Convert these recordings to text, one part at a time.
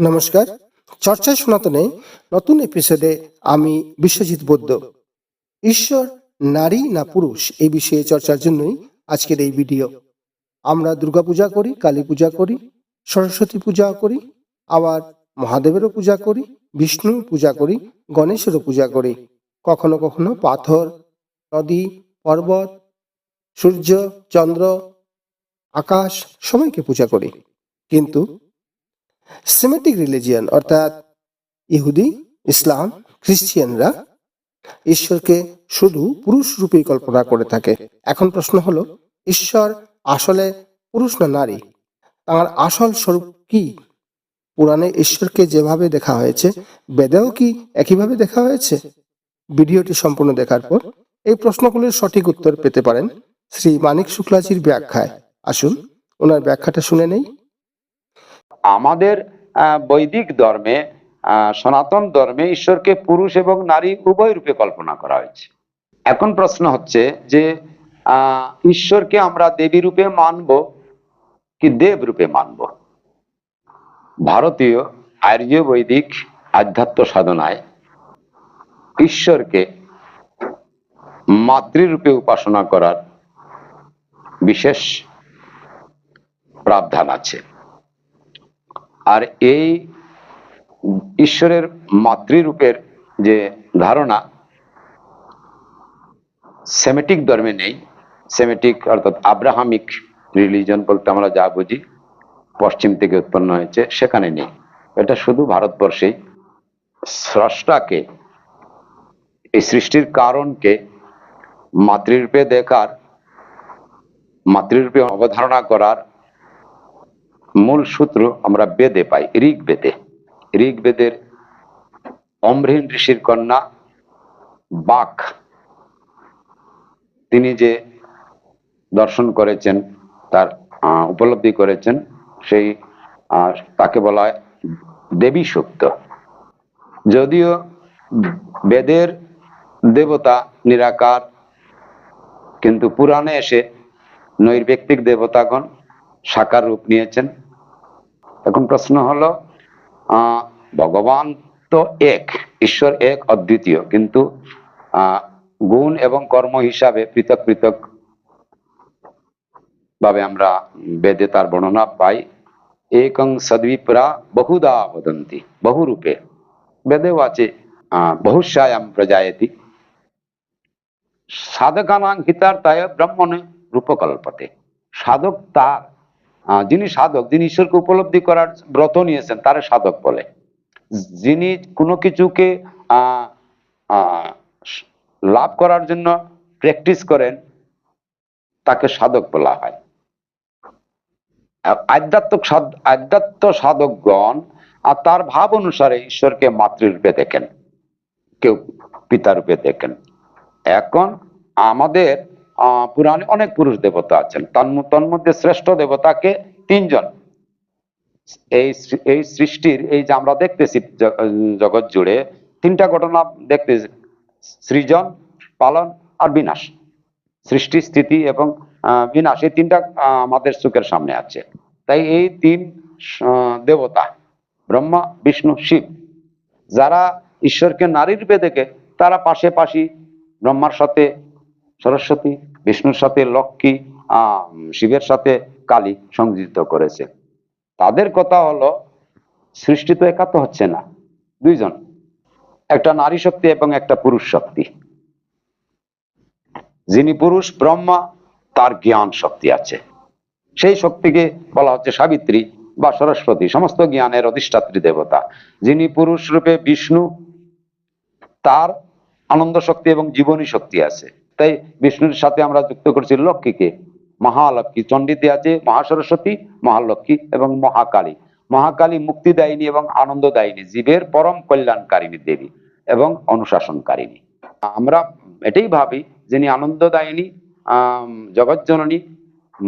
নমস্কার। চর্চা সনাতনে নতুন এপিসোডে আমি বিশ্বজিৎ বৈদ্য। ঈশ্বর, নারী না পুরুষ এই বিষয়ে চর্চার জন্যই আজকের এই ভিডিও আমরা দুর্গা পূজা করি, কালী পূজা করি, সরস্বতী পূজা করি, আবার মহাদেবেরও পূজা করি বিষ্ণু পূজা করি, গণেশেরও পূজা করি। কখনো কখনো পাথর, নদী, পর্বত, সূর্য, চন্দ্র, আকাশ সবাইকে পূজা করি। কিন্তু সেমেটিক রিলিজিয়ান অর্থাৎ ইহুদি, ইসলাম, খ্রিস্টিয়ানরা ঈশ্বরকে শুধু পুরুষ রূপেই কল্পনা করে থাকে। এখন প্রশ্ন হলো, ঈশ্বর আসলে পুরুষ না নারী? তার আসল স্বরূপ কি? পুরাণে ঈশ্বরকে যেভাবে দেখা হয়েছে, বেদেও কি একইভাবে দেখা হয়েছে? ভিডিওটি সম্পূর্ণ দেখার পর এই প্রশ্নগুলির সঠিক উত্তর পেতে পারেন শ্রী মানিক শুক্লাজির ব্যাখ্যায়। আসুন, ওনার ব্যাখ্যাটা শুনে নেই। আমাদের বৈদিক ধর্মে সনাতন ধর্মে ঈশ্বরকে পুরুষ এবং নারী উভয় রূপে কল্পনা করা হয়েছে। এখন প্রশ্ন হচ্ছে যে ঈশ্বরকে আমরা দেবী রূপে মানব কি দেব রূপে মানব? ভারতীয় আর্য বৈদিক আধ্যাত্ম সাধনায় ঈশ্বরকে মাতৃরূপে উপাসনা করার বিশেষ প্রাবধান আছে। আর এই ঈশ্বরের মাতৃরূপের যে ধারণা, সেমেটিক ধর্মে নেই। সেমেটিক অর্থাৎ আব্রাহামিক রিলিজন বলতে আমরা যা বুঝি, পশ্চিম থেকে উৎপন্ন হয়েছে, সেখানে নেই। এটা শুধু ভারতবর্ষেই। স্রষ্টাকে, এই সৃষ্টির কারণকে মাতৃরূপে দেখার, মাতৃরূপে অবধারণা করার মূল সূত্র আমরা বেদে পাই ঋগ বেদে ঋগ বেদের অমৃণ ঋষির কন্যা বাক, তিনি যে দর্শন করেছেন, তার উপলব্ধি করেছেন, সেই তাকে বলা হয় দেবী সুক্ত যদিও বেদের দেবতা নিরাকার, কিন্তু পুরাণে এসে নৈর্ব্যক্তিক দেবতাগণ সাকার রূপ নিয়েছেন। এখন প্রশ্ন হলো ভগবান তো এক ঈশ্বর এক অদ্বিতীয় কিন্তু গুণ এবং কর্ম হিসাবে পৃথক পৃথক ভাবে আমরা বেদে তার বর্ণনা পাই একং সদ্বিপ্রা বহুদা বদন্তি বহু রূপে বেদেও আছে আহ, বহুশ্যায়াম প্রজায়তি। সাধকানাং হিতার্থায় ব্রহ্মণ রূপকল্পতে। সাধক তার যিনি সাধক, যিনি ঈশ্বরকে উপলব্ধি করার ব্রত নিয়েছেন, তারে সাধক বলে। যিনি কোনো কিছুকে লাভ করার জন্য প্র্যাকটিস করেন, তাকে সাধক বলা হয়। আর আধ্যাত্মিক আধ্যাত্ম সাধকগণ আর তার ভাব অনুসারে ঈশ্বরকে মাতৃরূপে দেখেন, কেউ পিতারূপে দেখেন। এখন আমাদের পুরাণে অনেক পুরুষ দেবতা আছেন। তন্ম- তন্মধ্যে শ্রেষ্ঠ দেবতাকে তিনজন। এই এই সৃষ্টির, এই যে আমরা দেখতেছি জগৎ জুড়ে, তিনটা ঘটনা দেখতেছি। সৃজন, পালন আর বিনাশ। সৃষ্টি, স্থিতি এবং বিনাশ, এই তিনটা আমাদের চোখের সামনে আছে। তাই এই তিন দেবতা, ব্রহ্মা, বিষ্ণু, শিব, যারা ঈশ্বরকে নারী রূপে দেখে, তারা পাশে পাশি ব্রহ্মার সাথে সরস্বতী বিষ্ণুর সাথে লক্ষ্মী শিবের সাথে কালী সংযুক্ত করেছে। তাদের কথা হলো, সৃষ্টি তো একা তো হচ্ছে না, দুইজন। একটা নারী শক্তি এবং একটা পুরুষ শক্তি। যিনি পুরুষ, ব্রহ্মা, তার জ্ঞান শক্তি আছে। সেই শক্তিকে বলা হচ্ছে সাবিত্রী বা সরস্বতী, সমস্ত জ্ঞানের অধিষ্ঠাত্রী দেবতা। যিনি পুরুষ রূপে বিষ্ণু, তার আনন্দ শক্তি এবং জীবনী শক্তি আছে। তাই বিষ্ণুর সাথে আমরা যুক্ত করছি লক্ষ্মীকে। মহালক্ষ্মী, চণ্ডীতে আছে মহাসরস্বতী, মহালক্ষ্মী এবং মহাকালী। মহাকালী মুক্তিদায়িনী এবং আনন্দদায়িনী জীবের পরম কল্যাণকারিণী দেবী এবং অনুশাসনকারিণী। আমরা এটাই ভাবি, যিনি আনন্দদায়িনী জগৎজননী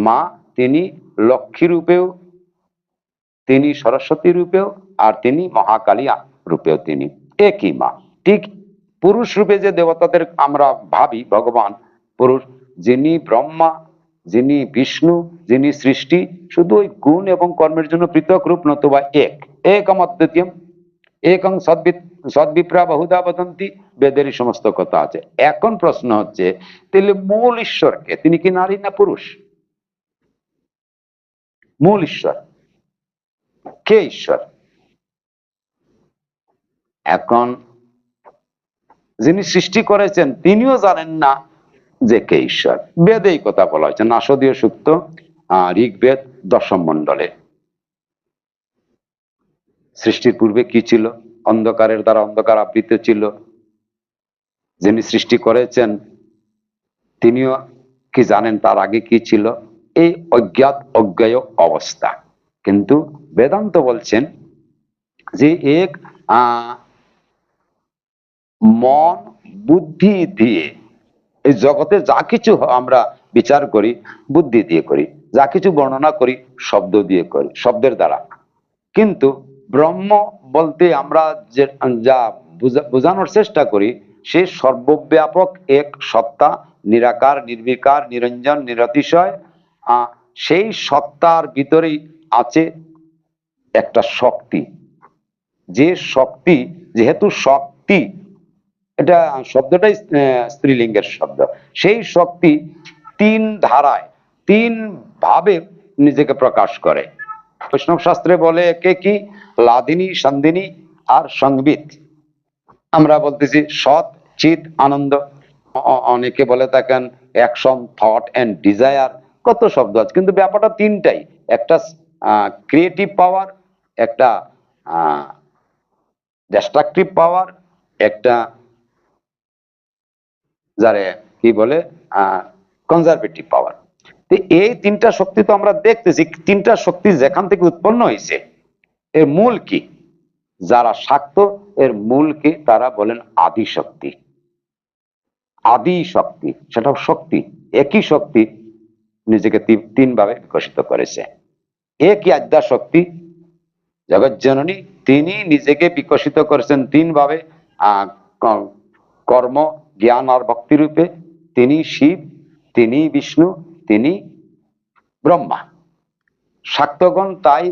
মা, তিনি লক্ষ্মী রূপেও, তিনি সরস্বতী রূপেও, আর তিনি মহাকালী রূপেও তিনি। একই মা, ঠিক পুরুষ রূপে যে দেবতাদের আমরা ভাবি, ভগবান পুরুষ, যিনি ব্রহ্মা, যিনি বিষ্ণু, যিনি সৃষ্টি, শুধু ওই গুণ এবং কর্মের জন্য পৃথক রূপ নতুবা এক। একম অদ্বিতীয়ম, একং সদ্বি সদ্বিপ্রা বহুদা বদন্তি বেদেরই সমস্ত কথা আছে। এখন প্রশ্ন হচ্ছে, তাহলে মূল ঈশ্বরকে তিনি কি নারী না পুরুষ? মূল ঈশ্বর। কে ঈশ্বর? এখন যিনি সৃষ্টি করেছেন তিনিও জানেন না যে কে ঈশ্বর। বেদে এই কথা বলা হয়েছে। নাসদীয় সুক্ত ঋগ্বেদ দশম মণ্ডলে। সৃষ্টির পূর্বে কি ছিল? অন্ধকারের দ্বারা অন্ধকার আবৃত ছিল। যিনি সৃষ্টি করেছেন তিনিও কি জানেন তার আগে কি ছিল? এই অজ্ঞাত অজ্ঞেয় অবস্থা। কিন্তু বেদান্ত বলছেন যে এক আহ, মন, বুদ্ধি দিয়ে। এই জগতে যা কিছু আমরা বিচার করি, বুদ্ধি দিয়ে করি। যা কিছু বর্ণনা করি, শব্দ দিয়ে করি, শব্দের দ্বারা। কিন্তু ব্রহ্ম বলতে আমরা যে, যা বুঝা- বোঝানোর চেষ্টা করি, সে সর্বব্যাপক এক সত্তা, নিরাকার, নির্বিকার, নিরঞ্জন, নিরতিশয়। সেই সত্তার ভিতরেই আছে একটা শক্তি। যে শক্তি, যেহেতু শক্তি এটা শব্দটাই স্ত্রীলিঙ্গের শব্দ। সেই শক্তি তিন ধারায়, তিন ভাবে নিজেকে প্রকাশ করে। বৈষ্ণব শাস্ত্রে বলে একে কি? লাদিনী সন্দিনী আর সংবিত। আমরা বলতেছি সৎ, চিত, আনন্দ। অনেকে বলে থাকেন অ্যাকশন, থট এন্ড ডিজায়ার। কত শব্দ আছে, কিন্তু ব্যাপারটা তিনটাই। একটা ক্রিয়েটিভ পাওয়ার, একটা ডিস্ট্রাকটিভ পাওয়ার, একটা যারে কি বলে কনজারভেটিভ পাওয়ার তো এই তিনটা শক্তি তো আমরা দেখতেছি তিনটা শক্তি যেখান থেকে উৎপন্ন হয়েছে এর মূল কি? যারা শাক্ত এর মূল কি? তারা বলেন আদি শক্তি। আদি শক্তি সেটাও শক্তি একই শক্তি নিজেকে তি- তিন ভাবে বিকশিত করেছে। একই আদ্যা শক্তি জগজ্জননী তিনি নিজেকে বিকশিত করেছেন তিন ভাবে আহ, কর্ম জ্ঞান আর ভক্তি রূপে তিনি শিব, তিনি বিষ্ণু, তিনি ব্রহ্মা। শাক্তগণ তাই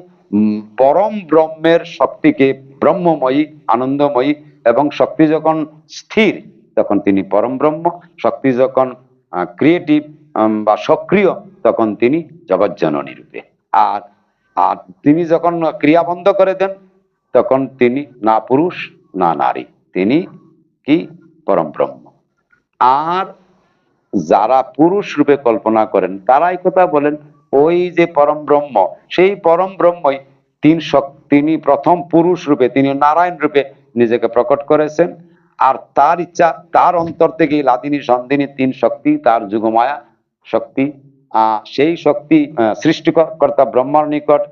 পরম ব্রহ্মের শক্তিকে ব্রহ্মময়ী, আনন্দময়ী এবং শক্তি যখন স্থির, তখন তিনি পরম ব্রহ্ম, শক্তি যখন ক্রিয়েটিভ বা সক্রিয়, তখন তিনি জগজ্জননী রূপে। আর আর তিনি যখন ক্রিয়া বন্ধ করে দেন, তখন তিনি না পুরুষ, না নারী, তিনি কি? পরম ব্রহ্ম। আর যারা পুরুষ রূপে কল্পনা করেন, তারাই কথা বলেন, ওই যে পরম ব্রহ্ম, সেই পরম ব্রহ্মই তিন তিনি প্রথম পুরুষ রূপে, তিনি নারায়ণ রূপে নিজেকে প্রকট করেছেন। আর তার ইচ্ছা, তার অন্তর থেকে লাদিনী সন্দিনী তিন শক্তি, তার যুগমায়া শক্তি সেই শক্তি সৃষ্টিকর্তা ব্রহ্মার নিকট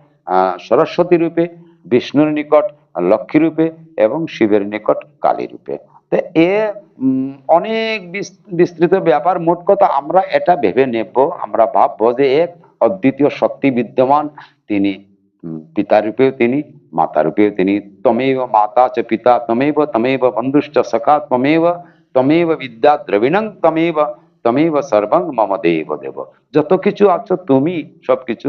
সরস্বতী রূপে, বিষ্ণুর নিকট, লক্ষ্মী রূপে এবং শিবের নিকট কালী রূপে। তো এ অনেক বিস্তৃত ব্যাপার। মোট কথা আমরা এটা ভেবে নেব আমরা ভাববো যে এক অদ্বিতীয় শক্তি বিদ্যমান তিনি উম, পিতা রূপেও তিনি মাতা রূপেও তিনি। তমেব মাতা চ পিতা তমেব তমেব বন্ধুশ্চ সখা তমেব তমেব বিদ্যা দ্রবিণং তমেব তমেব সর্বং মম দেব দেব। যত কিছু আছো তুমি সবকিছু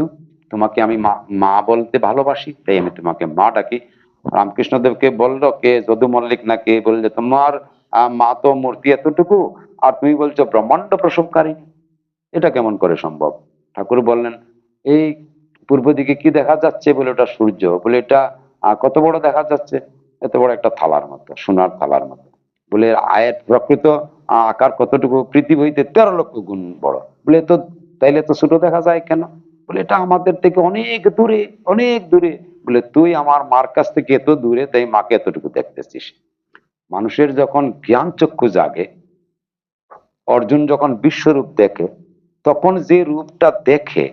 তোমাকে আমি মা বলতে ভালোবাসি তাই আমি তোমাকে মা ডাকি। রামকৃষ্ণদেবকে বলল, কে যদু মল্লিক না কে? বললে, তোমার মা তো মূর্তি এতটুকু, আর তুমি বলছো ব্রহ্মাণ্ড প্রসবকারী এটা কেমন করে সম্ভব? ঠাকুর বললেন, এই পূর্ব দিকে কি দেখা যাচ্ছে? বলে, ওটা সূর্য। বলে, এটা কত বড় দেখা যাচ্ছে? এত বড় একটা থালার মতো, সোনার থালার মতো। বলে, আয়ের প্রকৃত আকার কতটুকু? পৃথিবী হইতে তেরো লক্ষ গুণ বড়। বলে, তো, তাইলে তো ছোট দেখা যায় কেন? বলে, এটা আমাদের থেকে অনেক দূরে অনেক দূরে। বলে, তুই আমার মার কাছ থেকে এত দূরে, তাই মাকে এতটুকু দেখতেছিস? মানুষের যখন জ্ঞান চক্ষু জাগে, অর্জুন যখন বিশ্বরূপ দেখে, তখন যে রূপটা দেখে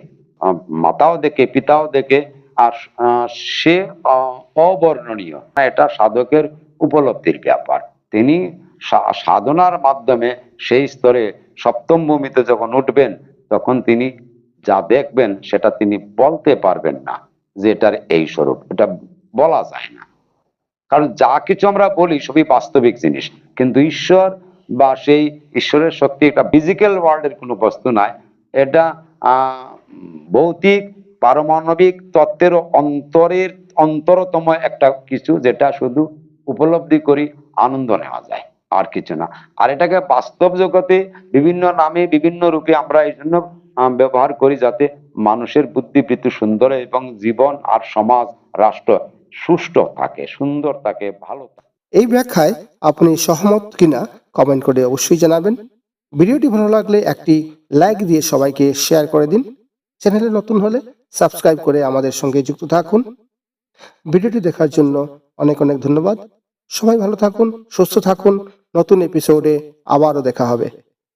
মাতাও দেখে, পিতাও দেখে, আর সে অবর্ণনীয়, এটা সাধকের উপলব্ধির ব্যাপার। তিনি সাধনার মাধ্যমে সেই স্তরে সপ্তম ভূমিতে যখন উঠবেন, তখন তিনি যা দেখবেন, সেটা তিনি বলতে পারবেন না। যে এটার এই স্বরূপ, এটা বলা যায় না। কারণ যা কিছু আমরা বলি সবই বাস্তবিক জিনিস, কিন্তু ঈশ্বর বা সেই ঈশ্বরের শক্তি একটা ফিজিক্যাল ওয়ার্ল্ডের কোনো বস্তু নয়। এটা ভৌতিক, পারমাণবিক তত্ত্বের অন্তরের, অন্তরতম একটা কিছু যেটা শুধু উপলব্ধি করি আনন্দ নেওয়া যায়, আর কিছু না। আর এটাকে বাস্তব জগতে বিভিন্ন নামে বিভিন্ন রূপে আমরা এই জন্য ব্যবহার করি যাতে মানুষের বুদ্ধিবৃত্তি সুন্দর এবং জীবন আর সমাজ, রাষ্ট্র সুষ্ঠু থাকে, সুন্দর থাকে, ভালো এই ব্যাখ্যায় আপনি সহমত কিনা কমেন্ট করে অবশ্যই জানাবেন। ভিডিওটি ভালো লাগলে একটি লাইক দিয়ে সবাইকে শেয়ার করে দিন। চ্যানেলে নতুন হলে সাবস্ক্রাইব করে আমাদের সঙ্গে যুক্ত থাকুন। ভিডিওটি দেখার জন্য অনেক অনেক ধন্যবাদ। সবাই ভালো থাকুন, সুস্থ থাকুন। নতুন এপিসোডে আবারও দেখা হবে।